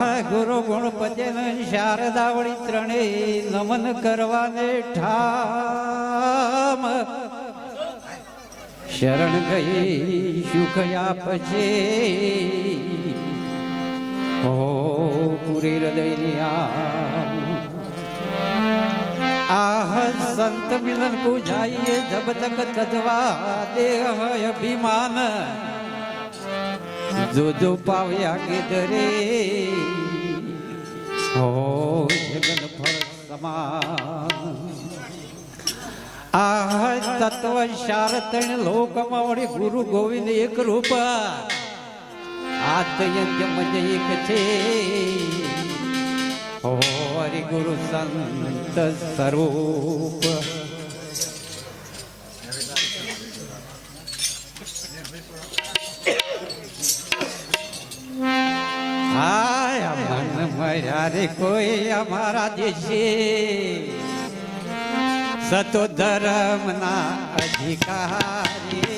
ગુરુ ગણપતિ શારદાવળી ત્રણેય નમન કરવાને ઠામ. શરણ ગઈ સુખ આપજે. હો પૂરી હૃદયની આહ સંત મિલન પૂજાઈએ જબ તક તજવા દેહ અભિમાન. જો જો પાવ્યા ગીધરે હો જગન ફળ સમાન. આ તત્વ શારતણ લોક વળી ગુરુ ગોવિંદ એક રૂપ. આત્યજ્ઞ મજ એક છે. હો હરિ ગુરુ સંત સ્વરૂપ. હાય મન મર્યા કોઈ અમારા દેશે. સતો ધર્મના અધિકારી.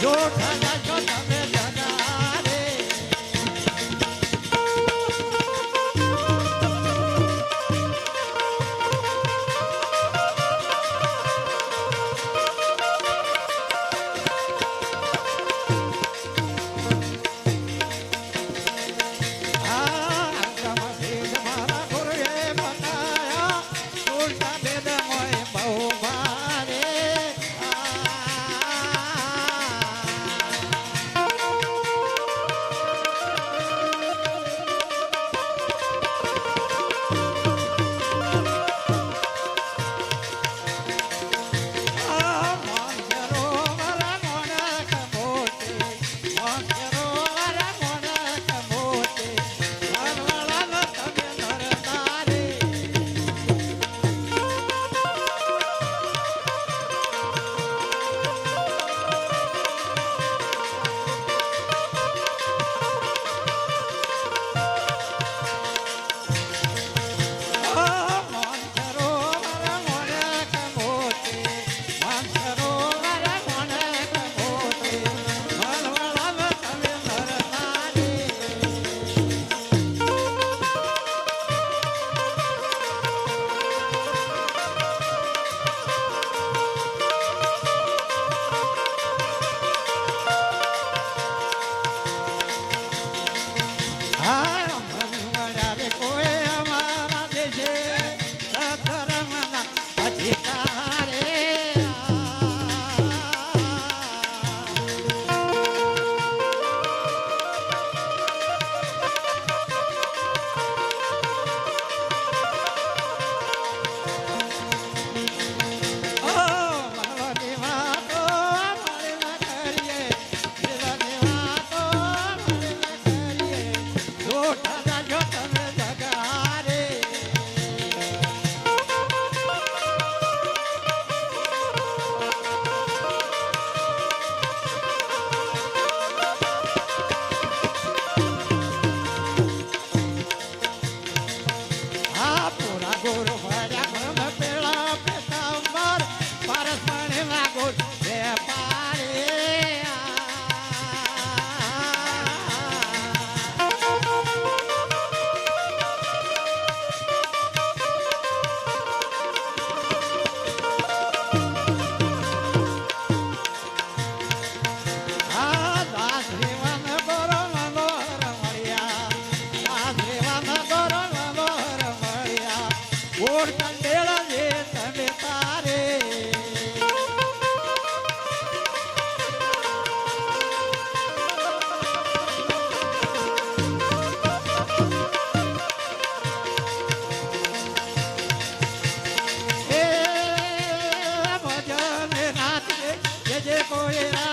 You're. ગોળ કંડેળા જે તમે તારે જે કોઈ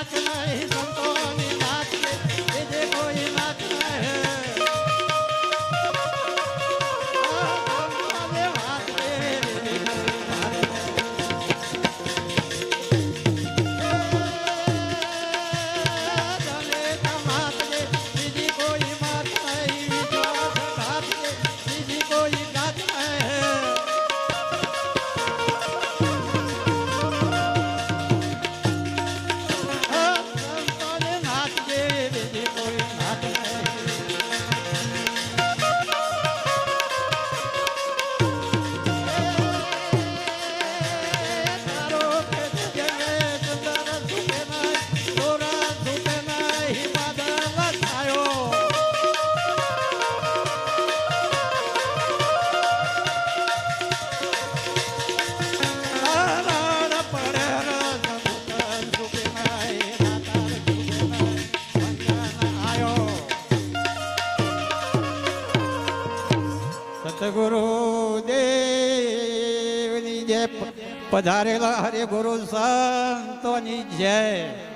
પધારેલા હરે ગુરુ સંતોની જય.